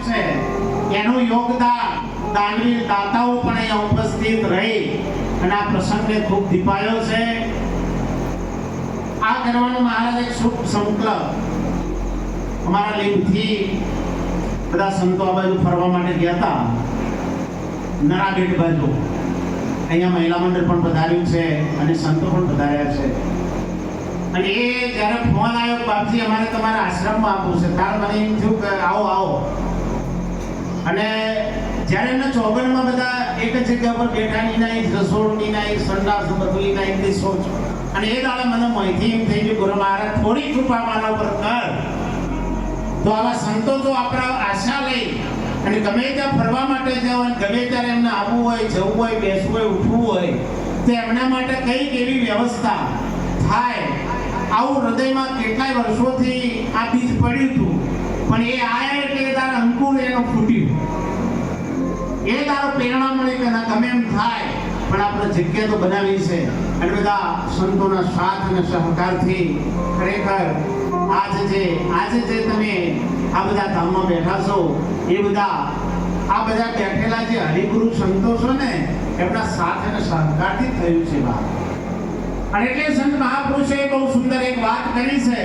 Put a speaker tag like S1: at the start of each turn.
S1: છે. એનું યોગદાન દાનવીર દાતાઓ પણ અહીંયા ઉપસ્થિત રહી અને આ પ્રસંગને ખૂબ દીપાયો છે. આ કરવાનો મહારાજ એક શુભ સંકલ્પ. અમારા લીમથી બધા સંતો આ બાજુ ફરવા માટે ગયા હતા. નરાગેટ બાજુ. અહીંયા મહિલા મંડળ પણ પધાર્યું છે અને સંતો પણ પધાર્યા છે. અને એ જ્યારે ફોન આવ્યો બાપજી અમારે તમારા આશ્રમમાં આપવું છે, ત્યારે મને એમ થયું કે આવો આવો. અને જ્યારે એના ચોગનમાં બધા એક જ જગ્યા પર બેઠાની ના રસોડની ના સંડાસ બદલી ના એક સોચ અને એ દાડે મને માહિતી એમ થઈ ગયું, ગુરુ મહારાજ, થોડી કૃપા મારા ઉપર કર. તો આવા સંતો તો આપણા આશા લઈ અને ગમે ત્યાં ફરવા માટે જાઓ અને ગમે ત્યારે એમને આવવું હોય, જવું હોય, બેસવું હોય, ઉઠવું હોય, તો એમના માટે કંઈક એવી વ્યવસ્થા થાય. આવું હૃદયમાં કેટલાય વર્ષોથી આ બીજ પડ્યું હતું. પણ એ આયા એ તારો પ્રેરણા મળે કે ના, તમે એમ થાય, પણ આપણે જગ્યા તો બનાવી છે. અને બધા સંતોના સાથ અને સહકારથી ખરેખર આજ જે, આજે જે તમે આ બધા ધામમાં બેઠા છો, એ બધા, આ બધા બેઠેલા જે હરિગુરુ સંતો છો ને, એમના સાથ અને સહકારથી થયું છે વાત અને એટલે સંત મહાપુરુષે બહુ સુંદર એક વાત કરી છે.